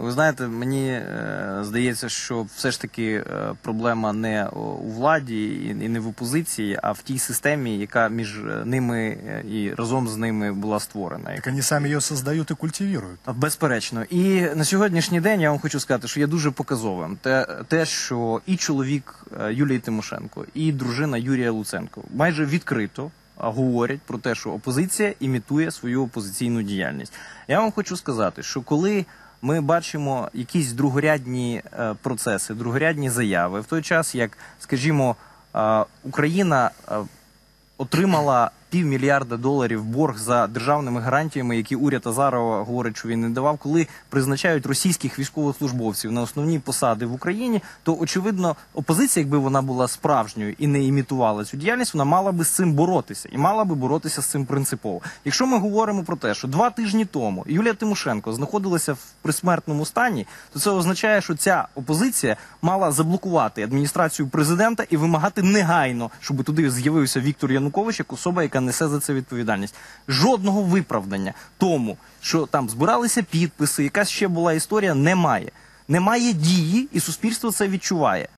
Ви знаєте, мені е, здається, що все ж таки е, проблема не у владі і, і не в опозиції, а в тій системі, яка між е, ними і разом з ними була створена. Так они сами ее создают и культивируют. Безперечно, і на сьогоднішній день я вам хочу сказати, що є дуже показовим те, те, що і чоловік Юлії Тимошенко, і дружина Юрія Луценко майже відкрито говорять про те, що опозиція імітує свою опозиційну діяльність. Я вам хочу сказати, що коли ми бачимо якісь другорядні е, процеси, другорядні заяви, в той час як, скажімо, е, Україна е, отримала півмільярда доларів борг за державними гарантіями, які уряд Азарова говорить, що він не давав. Коли призначають російських військовослужбовців на основні посади в Україні, то очевидно опозиція, якби вона була справжньою і не імітувала цю діяльність, вона мала би з цим боротися і мала би боротися з цим принципово. Якщо ми говоримо про те, що два тижні тому Юлія Тимошенко знаходилася в присмертному стані, то це означає, що ця опозиція мала заблокувати адміністрацію президента і вимагати негайно, щоб туди з'явився Віктор Янукович як особа, несе за це відповідальність. Жодного виправдання тому, що там збиралися підписи, якась ще була історія, немає. Немає дії, і суспільство це відчуває.